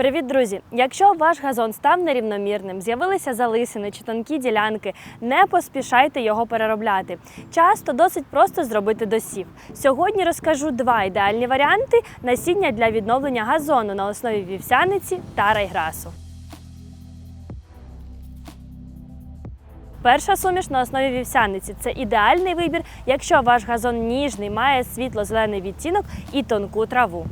Привіт, друзі! Якщо ваш газон став нерівномірним, з'явилися залисини чи тонкі ділянки, не поспішайте його переробляти. Часто досить просто зробити досів. Сьогодні розкажу два ідеальні варіанти насіння для відновлення газону на основі вівсяниці та райграсу. Перша суміш на основі вівсяниці це ідеальний вибір, якщо ваш газон ніжний, має світло-зелений відтінок і тонку траву.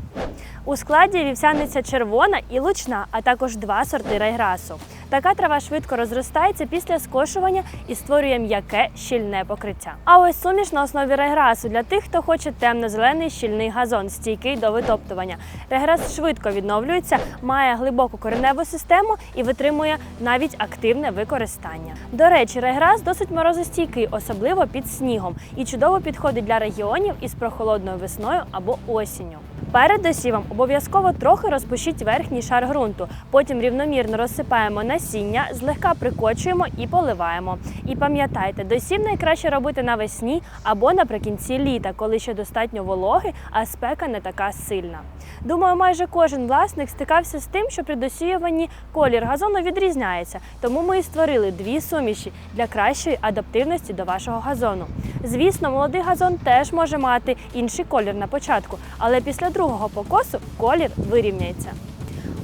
У складі вівсяниця червона і лучна, а також два сорти райграсу. Така трава швидко розростається після скошування і створює м'яке щільне покриття. А ось суміш на основі райграсу для тих, хто хоче темно-зелений щільний газон, стійкий до витоптування. Райграс швидко відновлюється, має глибоку кореневу систему і витримує навіть активне використання. До речі, райграс досить морозостійкий, особливо під снігом, і чудово підходить для регіонів із прохолодною весною або осінню. Перед досівом обов'язково трохи розпушіть верхній шар ґрунту. Потім рівномірно розсипаємо насіння, злегка прикочуємо і поливаємо. І пам'ятайте, досів найкраще робити навесні або наприкінці літа, коли ще достатньо вологи, а спека не така сильна. Думаю, майже кожен власник стикався з тим, що при досіюванні колір газону відрізняється, тому ми і створили дві суміші для кращої адаптивності до вашого газону. Звісно, молодий газон теж може мати інший колір на початку, але після другого покосу колір вирівняється.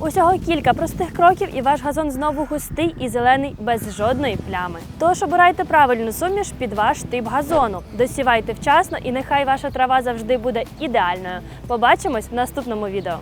Усього кілька простих кроків, і ваш газон знову густий і зелений без жодної плями. Тож обирайте правильну суміш під ваш тип газону. Досівайте вчасно, і нехай ваша трава завжди буде ідеальною. Побачимось в наступному відео.